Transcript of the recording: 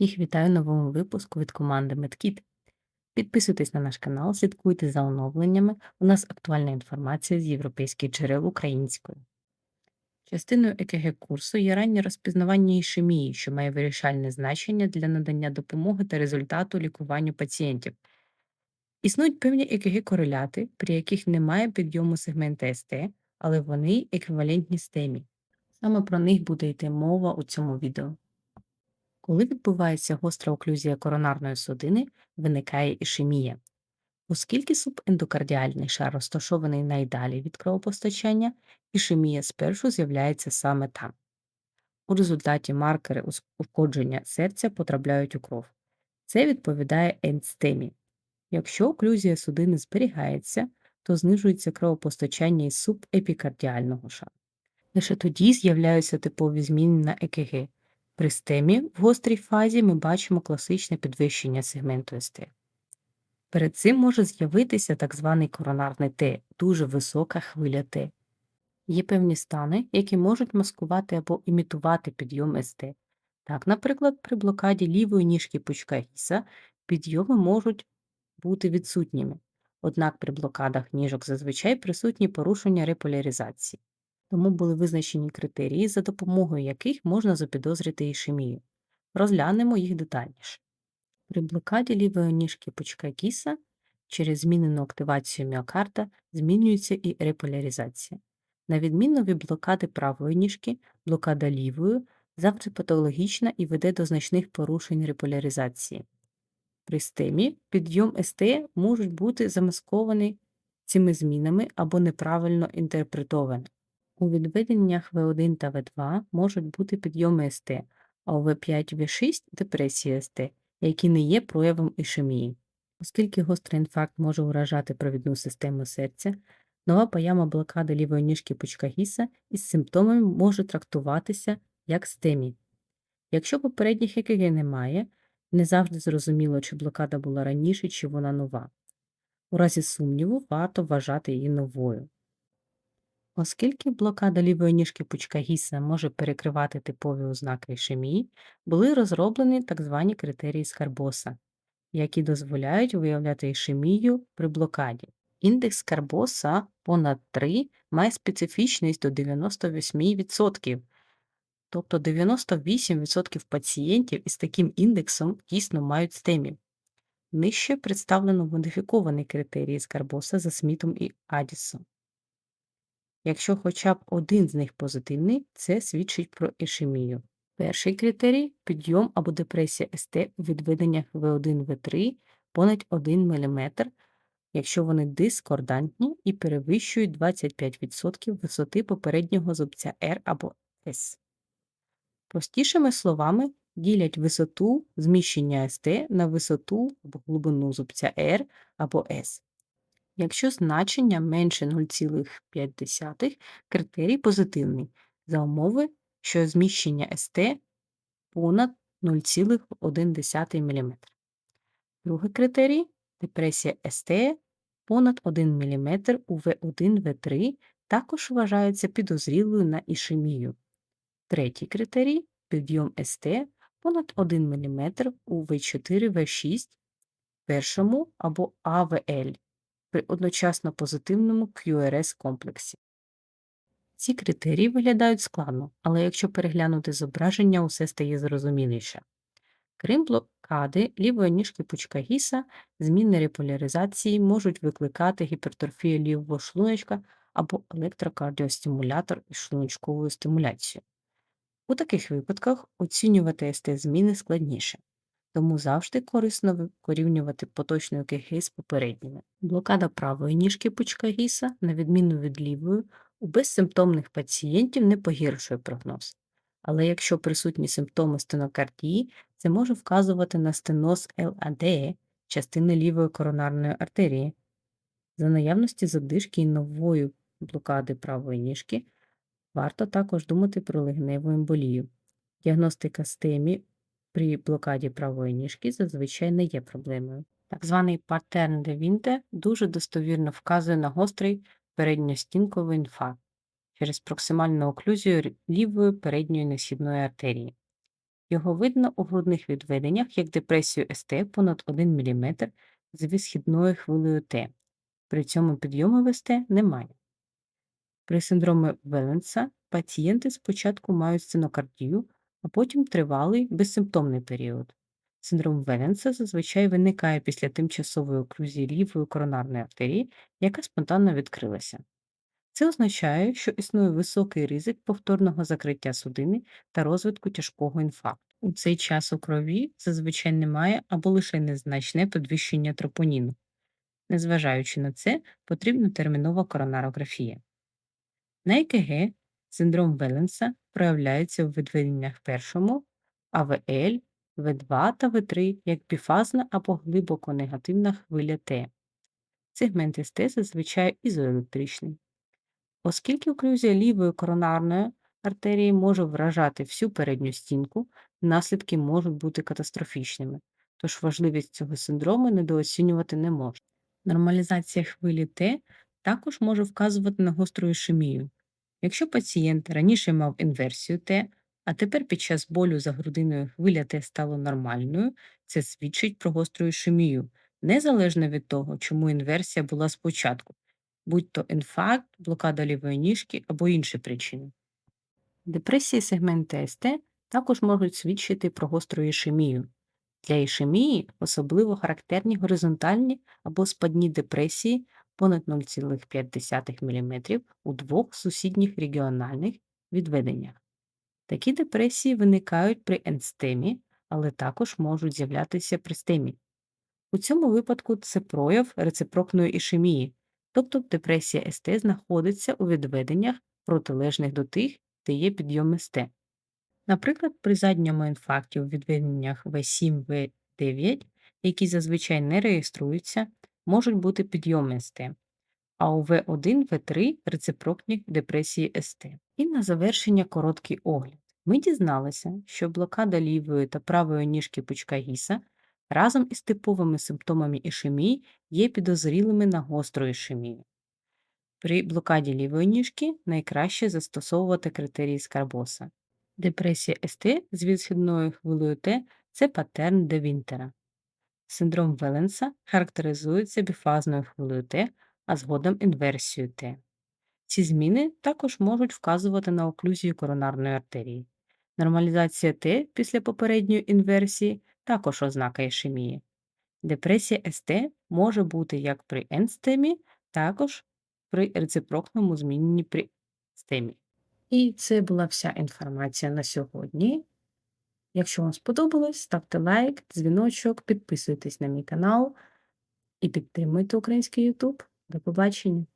Всіх вітаю новому випуску від команди MedKit. Підписуйтесь на наш канал, слідкуйте за оновленнями. У нас актуальна інформація з європейських джерел українською. Частиною ЕКГ курсу є раннє розпізнавання ішемії, що має вирішальне значення для надання допомоги та результату лікуванню пацієнтів. Існують певні ЕКГ-кореляти, при яких немає підйому сегмента СТ, але вони еквівалентні стемі. Саме про них буде йти мова у цьому відео. Коли відбувається гостра оклюзія коронарної судини, виникає ішемія. Оскільки субендокардіальний шар розташований найдалі від кровопостачання, ішемія спершу з'являється саме там. У результаті маркери ушкодження серця потрапляють у кров. Це відповідає ендстемі. Якщо оклюзія судини зберігається, то знижується кровопостачання із субепікардіального шару. Лише тоді з'являються типові зміни на ЕКГ. При стемі в гострій фазі ми бачимо класичне підвищення сегменту СТ. Перед цим може з'явитися так званий коронарний Т, дуже висока хвиля Т. Є певні стани, які можуть маскувати або імітувати підйом СТ. Так, наприклад, при блокаді лівої ніжки пучка гіса підйоми можуть бути відсутніми, однак при блокадах ніжок зазвичай присутні порушення реполяризації. Тому були визначені критерії, за допомогою яких можна запідозрити ішемію. Розглянемо їх детальніше. При блокаді лівої ніжки пучка кіса через змінену активацію міокарда змінюється і реполяризація. На відміну від блокади правої ніжки, блокада лівої завжди патологічна і веде до значних порушень реполяризації. При стемі підйом СТ можуть бути замасковані цими змінами або неправильно інтерпретовані. У відведеннях В1 та В2 можуть бути підйоми СТ, а у В5 В6 депресія СТ, які не є проявом ішемії. Оскільки гострий інфаркт може уражати провідну систему серця, нова поява блокади лівої ніжки пучка гіса із симптомами може трактуватися як стемі. Якщо попередніх ЕКГ немає, не завжди зрозуміло, чи блокада була раніше, чи вона нова. У разі сумніву варто вважати її новою. Оскільки блокада лівої ніжки пучка гіса може перекривати типові ознаки ішемії, були розроблені так звані критерії Скарбоса, які дозволяють виявляти ішемію при блокаді. Індекс Скарбоса понад 3 має специфічність до 98%, тобто 98% пацієнтів із таким індексом дійсно мають стемі. Нижче представлено модифікований критерій Скарбоса за Смітом і Адісом. Якщо хоча б один з них позитивний, це свідчить про ішемію. Перший критерій підйом або депресія СТ у відведеннях В1 В3 понад 1 мм, якщо вони дискордантні і перевищують 25% висоти попереднього зубця R або S. Простішими словами ділять висоту зміщення СТ на висоту або глибину зубця R або S. Якщо значення менше 0,5, критерій позитивний за умови, що зміщення СТ понад 0,1 мм. Другий критерій депресія СТ понад 1 мм у В1 В3 також вважається підозрілою на ішемію. Третій критерій підйом СТ понад 1 мм у В4 В6 першому або АВЛ при одночасно позитивному QRS комплексі. Ці критерії виглядають складно, але якщо переглянути зображення, усе стає зрозуміліше. Крім блокади лівої ніжки пучка гіса, зміни реполяризації можуть викликати гіпертрофію лівого шлуночка або електрокардіостимулятор із шлуночковою стимуляцією. У таких випадках оцінювати СТ зміни складніше тому завжди корисно порівнювати поточну ЕКГ з попередніми. Блокада правої ніжки пучка гіса, на відміну від лівої, у безсимптомних пацієнтів не погіршує прогноз. Але якщо присутні симптоми стенокардії, це може вказувати на стеноз ЛАД частини лівої коронарної артерії. За наявності задишки і нової блокади правої ніжки, варто також думати про легневу емболію. Діагностика стемі при блокаді правої ніжки зазвичай не є проблемою. Так званий паттерн де Вінте дуже достовірно вказує на гострий передньостінковий інфаркт через проксимальну оклюзію лівої передньої несхідної артерії. Його видно у грудних відведеннях як депресію СТ понад 1 мм з висхідною хвилею Т. При цьому підйому СТ немає. При синдромі Веленса пацієнти спочатку мають стенокардію, а потім тривалий безсимптомний період. Синдром Веленса зазвичай виникає після тимчасової оклюзії лівої коронарної артерії, яка спонтанно відкрилася. Це означає, що існує високий ризик повторного закриття судини та розвитку тяжкого інфаркту. У цей час у крові зазвичай немає або лише незначне підвищення тропоніну. Незважаючи на це, потрібна термінова коронарографія. На ЕКГ синдром Веленса проявляється в відведеннях першому, АВЛ, В2 та В3 як біфазна або глибоко негативна хвиля Т. Сегмент СТ зазвичай ізоелектричний. Оскільки оклюзія лівої коронарної артерії може вражати всю передню стінку, наслідки можуть бути катастрофічними, тож важливість цього синдрому недооцінювати не можна. Нормалізація хвилі Т також може вказувати на гостру ішемію. Якщо пацієнт раніше мав інверсію Т, а тепер під час болю за грудиною хвиля Т стала нормальною, це свідчить про гостру ішемію, незалежно від того, чому інверсія була спочатку, будь то інфаркт, блокада лівої ніжки або інші причини. Депресії сегменту СТ також можуть свідчити про гостру ішемію. Для ішемії особливо характерні горизонтальні або спадні депресії понад 0,5 мм у двох сусідніх регіональних відведеннях. Такі депресії виникають при енстемі, але також можуть з'являтися при стемі. У цьому випадку це прояв рецепрокної ішемії, тобто депресія СТ знаходиться у відведеннях, протилежних до тих, де є підйом СТ. Наприклад, при задньому інфаркті у відведеннях В7, В9, які зазвичай не реєструються, можуть бути підйоми СТ, а у В1, В3 рецепрокні депресії СТ. І на завершення короткий огляд. Ми дізналися, що блокада лівої та правої ніжки пучка гіса разом із типовими симптомами ішемії є підозрілими на гостру ішемію. При блокаді лівої ніжки найкраще застосовувати критерії Скарбоса. Депресія СТ з відхідною хвилею Т це патерн де Вінтера. Синдром Веленса характеризується біфазною хвилею Т, а згодом інверсією Т. Ці зміни також можуть вказувати на оклюзію коронарної артерії. Нормалізація Т після попередньої інверсії також ознака ішемії. Депресія СТ може бути як при енстемі, також при рецепрокному зміненні при стемі. І це була вся інформація на сьогодні. Якщо вам сподобалось, ставте лайк, дзвіночок, підписуйтесь на мій канал і підтримуйте український YouTube. До побачення!